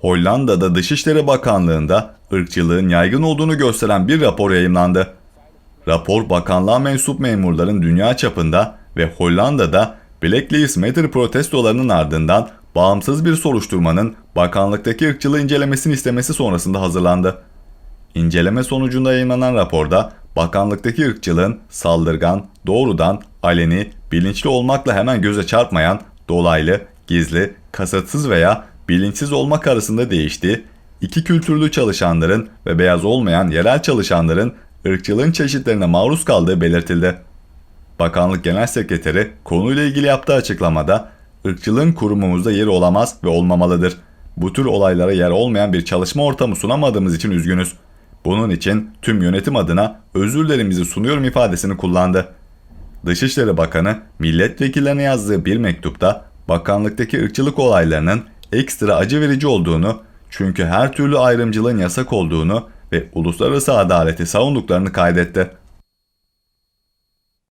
Hollanda'da Dışişleri Bakanlığı'nda ırkçılığın yaygın olduğunu gösteren bir rapor yayımlandı. Rapor bakanlığa mensup memurların dünya çapında ve Hollanda'da Black Lives Matter protestolarının ardından bağımsız bir soruşturmanın bakanlıktaki ırkçılığı incelemesini istemesi sonrasında hazırlandı. İnceleme sonucunda yayınlanan raporda bakanlıktaki ırkçılığın saldırgan, doğrudan, aleni, bilinçli olmakla hemen göze çarpmayan, dolaylı, gizli, kasıtsız veya bilinçsiz olmak arasında değiştiği, iki kültürlü çalışanların ve beyaz olmayan yerel çalışanların ırkçılığın çeşitlerine maruz kaldığı belirtildi. Bakanlık Genel Sekreteri konuyla ilgili yaptığı açıklamada ırkçılığın kurumumuzda yeri olamaz ve olmamalıdır. Bu tür olaylara yer olmayan bir çalışma ortamı sunamadığımız için üzgünüz. Bunun için tüm yönetim adına özürlerimizi sunuyorum ifadesini kullandı. Dışişleri Bakanı milletvekillerine yazdığı bir mektupta bakanlıktaki ırkçılık olaylarının ekstra acı verici olduğunu çünkü her türlü ayrımcılığın yasak olduğunu ve uluslararası adaleti savunduklarını kaydetti.